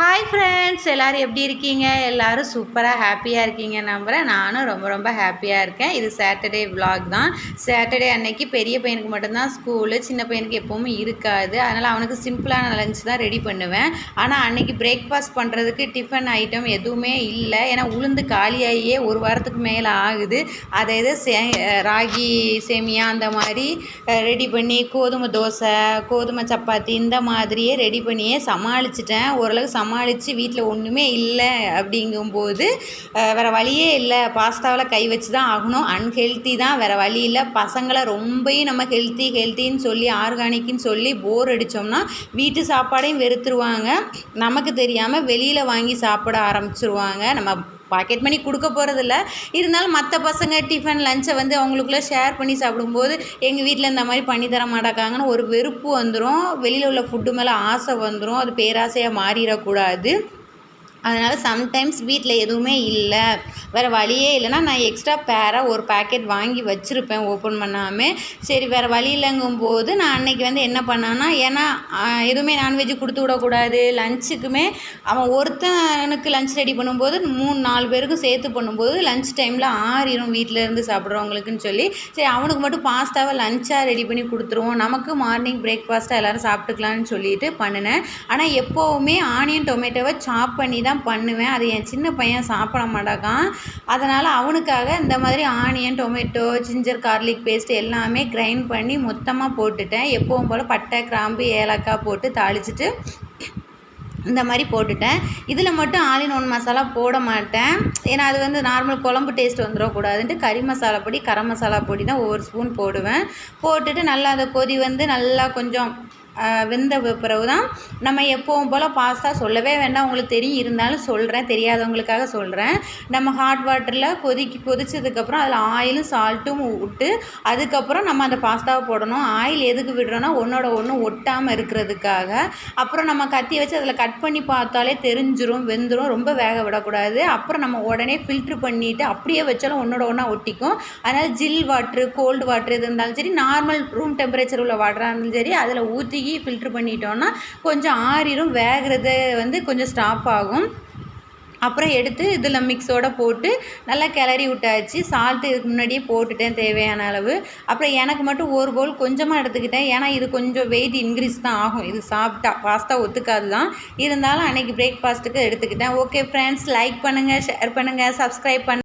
Hi friends எல்லோரும் எப்படி இருக்கீங்க? எல்லோரும் சூப்பராக ஹாப்பியாக இருக்கீங்க நம்புகிறேன் நானும் ரொம்ப ரொம்ப ஹாப்பியாக இருக்கேன். இது சாட்டர்டே விலாக் தான். சாட்டர்டே அன்னைக்கு பெரிய பையனுக்கு மட்டும்தான் ஸ்கூலு சின்ன பையனுக்கு எப்போவுமே இருக்காது. அதனால் அவனுக்கு சிம்பிளான லஞ்ச் தான் ரெடி பண்ணுவேன். ஆனால் அன்னைக்கு பிரேக்ஃபாஸ்ட் பண்ணுறதுக்கு டிஃபன் ஐட்டம் எதுவுமே இல்லை. ஏன்னா உளுந்து காலியாகியே ஒரு வாரத்துக்கு மேலே ஆகுது. அதை எது சே ராகி சேமியா அந்த மாதிரி ரெடி பண்ணி கோதுமை தோசை கோதுமை சப்பாத்தி இந்த மாதிரியே ரெடி பண்ணியே சமாளிச்சிட்டேன். ஓரளவுக்கு சமா சமாளித்து வீட்டில் ஒன்றுமே இல்லை அப்படிங்கும்போது வேறு வழியே இல்லை. பாஸ்தாவில் கை வச்சு தான் ஆகணும். அன்ஹெல்த்தி தான் வேறு வழி இல்லை. பசங்களை ரொம்பையும் நம்ம ஹெல்த்தி ஹெல்த்தின்னு சொல்லி ஆர்கானிக்குன்னு சொல்லி போர் அடித்தோம்னா வீட்டு சாப்பாடையும் வெறுத்துருவாங்க. நமக்கு தெரியாமல் வெளியில் வாங்கி சாப்பிட ஆரம்பிச்சிருவாங்க. நம்ம பாக்கெட் மணி கொடுக்க போகிறதில்ல இருந்தாலும் மற்ற பசங்க டிஃபன் லஞ்சை வந்து அவங்களுக்குள்ளே ஷேர் பண்ணி சாப்பிடும்போது எங்கள் வீட்டில் இந்த மாதிரி பண்ணி தர மாட்டாங்கன்னு ஒரு வெறுப்பு வந்துடும் வெளியில் உள்ள ஃபுட்டு மேலே ஆசை வந்துடும் அது பேராசையாக மாறிடக்கூடாது. அதனால் சம்டைம்ஸ் வீட்டில் எதுவுமே இல்லை. வேறு வழியே இல்லைன்னா நான் எக்ஸ்ட்ரா பேராக ஒரு பேக்கெட் வாங்கி வச்சுருப்பேன் ஓப்பன் பண்ணாமல் சரி வேறு வழி இல்லைங்கும்போது நான் அன்றைக்கி வந்து என்ன பண்ணேன்னா ஏன்னா எதுவுமே நான்வெஜ்ஜு கொடுத்து விடக்கூடாது. லஞ்சுக்குமே அவன் ஒருத்தனுக்கு லஞ்ச் ரெடி பண்ணும்போது மூணு நாலு பேருக்கும் சேர்த்து பண்ணும்போது லஞ்ச் டைமில் ஆறிடும் வீட்டில் இருந்து சாப்பிட்றவங்களுக்குன்னு சொல்லி. சரி அவனுக்கு மட்டும் பாஸ்தாவை லஞ்சாக ரெடி பண்ணி கொடுத்துருவோம். நமக்கு மார்னிங் பிரேக்ஃபாஸ்ட்டாக எல்லோரும் சாப்பிட்டுக்கலான்னு சொல்லிட்டு பண்ணினேன். ஆனால் எப்போவுமே ஆனியன் டொமேட்டோவை சாப் பண்ணி தான் பண்ணுவேன். அது என் சின்ன பையன் சாப்பிட மாட்டாக்கான். அதனால் அவனுக்காக இந்த மாதிரி onion tomato ginger garlic paste எல்லாமே கிரைண்ட் பண்ணி மொத்தமாக போட்டுட்டேன். எப்பவும் போல் பட்டை கிராம்பு ஏலக்காய் போட்டு தாளிச்சிட்டு இந்த மாதிரி போட்டுட்டேன். இதில் மட்டும் ஆலின் ஒன் மசாலா போட மாட்டேன். ஏன்னா அது வந்து நார்மல் குழம்பு டேஸ்ட் வந்துடக்கூடாதுன்ட்டு கறி மசாலா பொடி கரம் மசாலா பொடி தான் ஒவ்வொரு ஸ்பூன் போடுவேன். போட்டுட்டு நல்லா அதை கொதி வந்து நல்லா கொஞ்சம் வெந்த பிறகு தான் நம்ம எப்போவும் போல் பாஸ்தா சொல்லவே வேண்டாம். உங்களுக்கு தெரியும் இருந்தாலும் சொல்கிறேன் தெரியாதவங்களுக்காக சொல்கிறேன் நம்ம ஹாட் வாட்டரில் கொதிக்கி கொதிச்சதுக்கப்புறம் அதில் ஆயிலும் சால்ட்டும் விட்டு அதுக்கப்புறம் நம்ம அந்த பாஸ்தாவை போடணும். ஆயில் எதுக்கு விடுறோன்னா ஒன்றோட ஒன்று ஒட்டாமல் இருக்கிறதுக்காக. அப்புறம் நம்ம கத்தி வச்சு அதில் கட் பண்ணி பார்த்தாலே தெரிஞ்சிரும் வெந்துடும் ரொம்ப வேக விடக்கூடாது. அப்புறம் நம்ம உடனே ஃபில்ட்ரு பண்ணிவிட்டு அப்படியே வச்சாலும் ஒன்றோட ஒன்றா ஒட்டிக்கும். அதனால் ஜில் வாட்ரு கோல்டு வாட்ரு எது இருந்தாலும் சரி நார்மல் ரூம் டெம்பரேச்சர் உள்ள வாட்டராக இருந்தாலும் சரி அதில் ஊற்றி ஃபில்ட்ரு பண்ணிட்டோன்னா கொஞ்சம் ஆறிடும் வேகிறது வந்து கொஞ்சம் ஸ்டாப் ஆகும். அப்புறம் எடுத்து இதில் மிக்ஸோடு போட்டு நல்லா கிளறி விட்டாச்சு. சால்ட்டு இதுக்கு முன்னாடியே போட்டுட்டேன் தேவையான அளவு. அப்புறம் எனக்கு மட்டும் ஒரு பவுல் கொஞ்சமாக எடுத்துக்கிட்டேன். ஏன்னா இது கொஞ்சம் வெயிட் இன்க்ரீஸ் தான் ஆகும். இது சாப்பிட்டா பாஸ்தா ஒத்துக்காது தான். இருந்தாலும் அன்றைக்கி பிரேக்ஃபாஸ்ட்டுக்கு எடுத்துக்கிட்டேன். ஓகே ஃப்ரெண்ட்ஸ் லைக் பண்ணுங்கள் ஷேர் பண்ணுங்கள் சப்ஸ்கிரைப் பண்ணு